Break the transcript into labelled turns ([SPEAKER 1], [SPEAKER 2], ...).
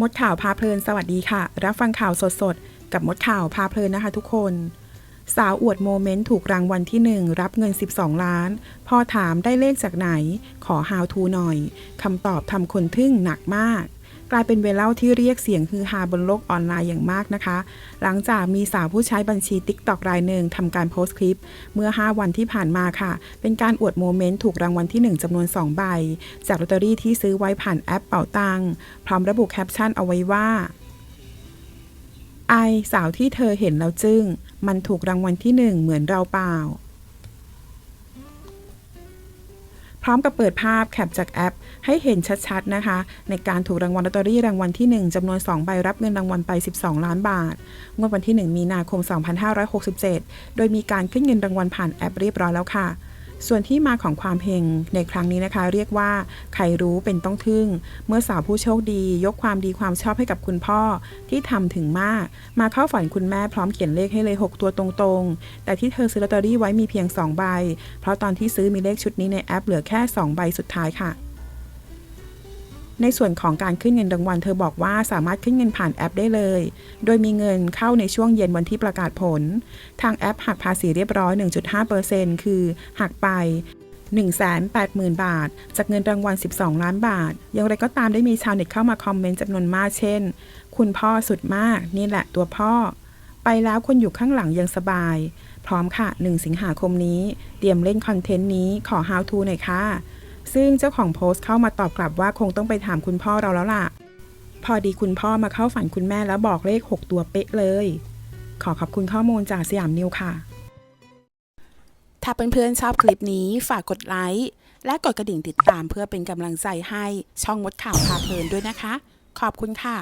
[SPEAKER 1] มดข่าวพาเพลินสวัสดีค่ะ รับฟังข่าวสดๆ กับมดข่าวพาเพลินนะคะทุกคน สาวอวดโมเมนต์ถูกรางวัลที่ 1 รับเงิน 12 ล้าน พอถามได้เลขจากไหน ขอ how to หน่อยคำตอบทำคนทึ่งหนักมาก กลายเป็นเวล่าที่เรียกเสียงฮือฮาบนโลกออนไลน์อย่างมากนะคะ หลังจากมีสาวผู้ใช้บัญชี TikTok รายหนึ่งทำการโพสต์คลิป เมื่อ 5 วันที่ผ่านมาค่ะ เป็นการอวดโมเมนต์ถูกรางวัลที่ 1จำนวน 2 ใบ จากลอตเตอรี่ที่ซื้อไว้ผ่านแอปเป๋าตังค์พร้อมระบุแคปชั่นเอาไว้ว่าไอสาวที่เธอเห็นแล้วจึง้งมันถูกรางวัลที่หนึ่งเหมือนเราเปล่า พร้อมกับเปิดภาพแคปจากแอป ให้เห็นชัดๆนะคะ ในการถูกรางวัลลอตเตอรี่รางวัลที่ 1จำนวน 2 ใบรับเงินรางวัลไป 12 ล้านบาทงวดวันที่ 1 มีนาคม 2567 โดยมีการขึ้นเงินรางวัลผ่านแอปเรียบร้อยแล้วค่ะ ส่วนที่มาของความเฮงในครั้งนี้นะคะ เรียกว่าใครรู้เป็นต้องทึ่ง เมื่อสาวผู้โชคดี ยกความดีความชอบให้กับคุณพ่อที่ทำถึงมาก มาเข้าฝันคุณแม่พร้อมเขียนเลขให้เลย 6 ตัวตรงๆ แต่ที่เธอซื้อลอตเตอรี่ไว้มีเพียง 2 ใบ เพราะตอนที่ซื้อมีเลขชุดนี้ในแอปเหลือแค่ 2 ใบสุดท้ายค่ะ ในส่วนของการขึ้นเงินรางวัลเธอบอกว่าสามารถขึ้นเงินผ่านแอปได้เลย โดยมีเงินเข้าในช่วงเย็นวันที่ประกาศผล ทางแอปหักภาษีเรียบร้อย 1.5%คือหักไป180,000 บาท จากเงินรางวัล 12 ล้านบาท อย่างไรก็ตามได้มีชาวเน็ตเข้ามาคอมเมนต์จำนวนมากเช่น คุณพ่อสุดมาก นี่แหละตัวพ่อ ไปแล้วคนอยู่ข้างหลังยังสบาย พร้อมค่ะ 1 สิงหาคมนี้ เตรียมเล่นคอนเทนต์นี้ขอ how to หน่อยค่ะ ซึ่งเจ้าของโพสต์เข้ามาตอบกลับว่าคงต้องไปถามคุณพ่อเราแล้วล่ะ พอดีคุณพ่อมาเข้าฝันคุณแม่แล้วบอกเลข 6 ตัวเป๊ะเลย ขอขอบคุณข้อมูลจากสยามนิวค่ะ ถ้าเพื่อนๆชอบคลิปนี้ฝากกดไลค์และกดกระดิ่งติดตามเพื่อเป็นกำลังใจให้ช่องมดข่าวพาเพลินด้วยนะคะ ขอบคุณค่ะ